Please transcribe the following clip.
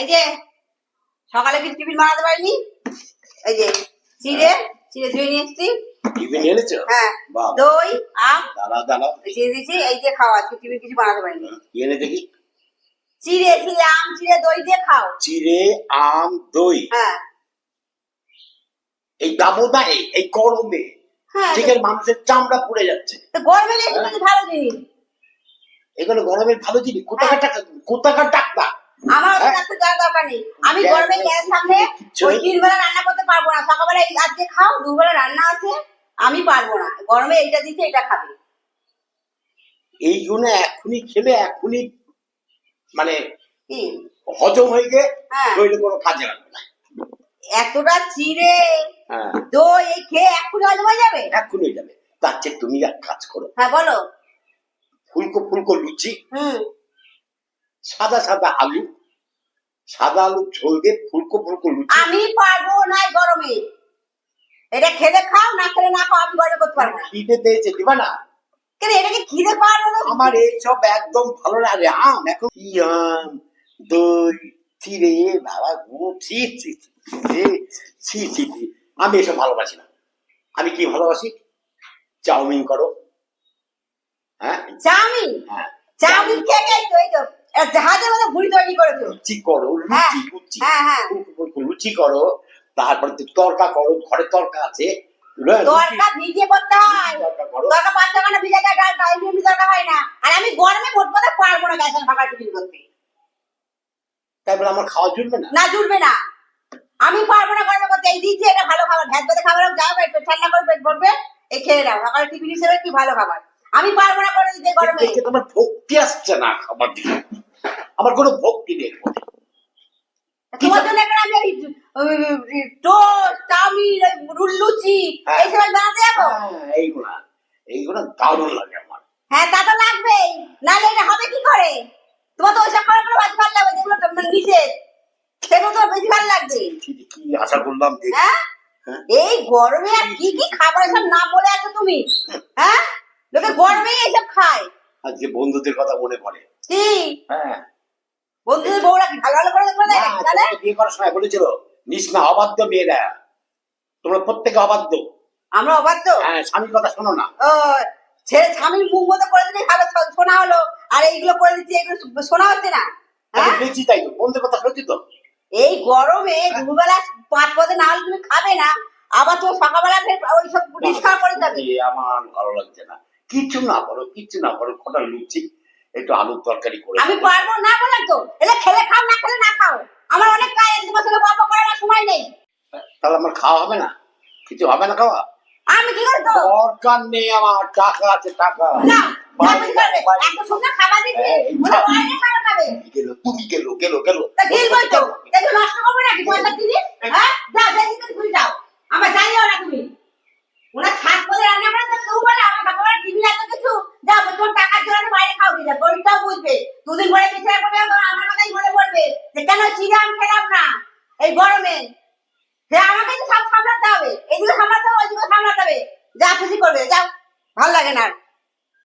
এই যে সকালে কি টিফিন বানাতে পারিনি? এই যে চিড়ে চিড়ে ধুয়ে নিয়ে এসছি। টিফিন এনেছো? হ্যাঁ দই আম। দাঁড়া দাঁড়া। চিড়ে দিয়েছি এই যে খাওয়া আজকে টিফিন কিছু বানাতে পারিনি। কি এনে দেখি? চিড়ে চিড়ে আম চিড়ে দই দিয়ে খাও। চিড়ে আম দই। হ্যাঁ। এই এই গরমে। হ্যাঁ। মানুষের চামড়া পুড়ে যাচ্ছে। গরমে ভালো জিনিস। এগুলো গরমের ভালো জিনিস। কোথাকার টাকা কোথাকার ডাক্তার আমার যাওয়ার দরকার নেই। আমি গরমে গ্যাস সামনে ওই রান্না করতে পারব না। সকালবেলা এই আজকে খাও দুবেলা রান্না আছে আমি পারব না। গরমে এইটা দিচ্ছে এটা খাবে। এইগুলো এখনই খেলে এখনই মানে হজম হয়ে গিয়ে হ্যাঁ। শরীরে কোনো কাজে লাগবে না। এতটা চিড়ে হ্যাঁ। দই এই খেয়ে এক্ষুনি হজম হয়ে যাবে? এখনই হয়ে যাবে। তার চেয়ে তুমি এক কাজ করো। হ্যাঁ বলো। ফুলকো ফুলকো লুচি হুম। সাদা সাদা আলু সাদা আলু ঝোল দিয়ে ফুলকো ফুলকো লুচি আমি পারব না গরমে। এটা খেলে খাও না খেলে না খাও আমি গরমে করতে পারব না। খিদে পেয়েছে দিবা না। কেন এটাকে খিদে পারব না আমার এইসব একদম ভালো লাগে আম। এখন কি আম দই চিড়ে বাবা গো ছি ছি ছি, ছি ছি আমি এসব ভালোবাসি না। আমি কি ভালোবাসি? চাউমিন করো। হ্যাঁ? চাউমিন? হ্যাঁ। চাউমিন খেয়ে খেয়ে তো এই তো। এ জাহাজের মতো ভুড়ি তৈরি করেছ লুচি করো লুচি লুচি। হ্যাঁ, হ্যাঁ। লুচি করো তারপরে তরকা করো ঘরে তরকা আছে। তরকা ভিজিয়ে করতে হয়। তরকা পাঁচ টাকা ভিজে যায় ডাল ডাল এমনি তরকা হয় না। আর আমি গরমে ভোট করতে পারব না গ্যাসের ফাঁকা টিফিন করতে। তাই বলে আমার খাওয়া জুটবে না? না জুড়বে না। আমি পারব না গরমে করতে। এই এটা ভালো খাবার। ভ্যাট ভাতে খাবার যাও পেট ঠান্ডা করে পেট ভরবে এই খেয়ে নাও। সকালে টিফিন হিসেবে কি ভালো খাবার। আমি পারব না করে দিতে গরমে। তোমার ভক্তি আসছে না খাবার দিকে। আমার কোনো ভক্তি নেই তোমার জন্য এখন আমি ওই টোস্ট চাউমিন লুচি। এইসব বানাতে যাব? এইগুলা এইগুলা দারুণ লাগে আমার। হ্যাঁ তা তো লাগবেই। নাহলে এটা হবে কি করে? তোমার তো ওইসব খাবার করে বেশি ভালো লাগবে যেগুলো তোমার সেগুলো তো বেশি ভালো লাগবে। কি কি আশা করলাম হ্যাঁ? হ্যাঁ। এই গরমে আর কি কি খাবার সব না বলে আছো তুমি? হ্যাঁ? লোকে গরমে এইসব খায়। আজকে বন্ধুদের কথা মনে পড়ে। কি? বন্ধুদের বউরা ভালো ভালো করে করে দেয় নাকি তাহলে তোমাকে বিয়ে করার সময় বলেছিল নিস না অবাধ্য মেয়েরা। তোমরা প্রত্যেকে অবাধ্য। আমরা অবাধ্য? হ্যাঁ স্বামীর কথা শোনো না। ছেলে স্বামীর মুখ মতো করে দিলে ভালো শোনা হলো আর এইগুলো করে দিচ্ছি এগুলো শোনা হচ্ছে না। বলছি তাই তো। বন্ধুদের কথা শুনছি তো। এই গরমে দুবেলা পাঁচ পদে না হলে তুমি খাবে না আবার তো সকালবেলা ওই সব করে যাবে আমার ভালো লাগছে না। কিছু না করো কিছু না করো কটা লুচি একটু আলুর তরকারি করে আমি পারব না বললাম তো। এলে খেলে খাও না খেলে না খাও। আমার অনেক কাজ আছে তোমার সঙ্গে গল্প করার সময় নেই। তাহলে আমার খাওয়া হবে না? কিছু হবে না খাওয়া? আমি কি করব? দরকার নেই আমার টাকা আছে টাকা। না গেল তুমি গেল গেল গেল। দিল যে নষ্ট করবে নাকি? পয়সা জিনিস হ্যাঁ? যা যা জিনিস ঘুরে যাও আমার জানিও না তুমি ওরা ছাদ করে রান্না করে তো কেউ বলে আমার বাবা টিভি এত কিছু যা তোমার টাকার জন্য বাইরে খাও দিলে বুঝবে। দুদিন পরে বিছানা করবে আমার কথাই মনে পড়বে যে, কেন ছিলাম খেলাম না? এই গরমে? যে, আমাকে তো সব সামলাতে হবে। এগুলো সামলাতে হবে ওইগুলো সামলাতে হবে। যা খুশি করবে, যাও। ভালো লাগে না।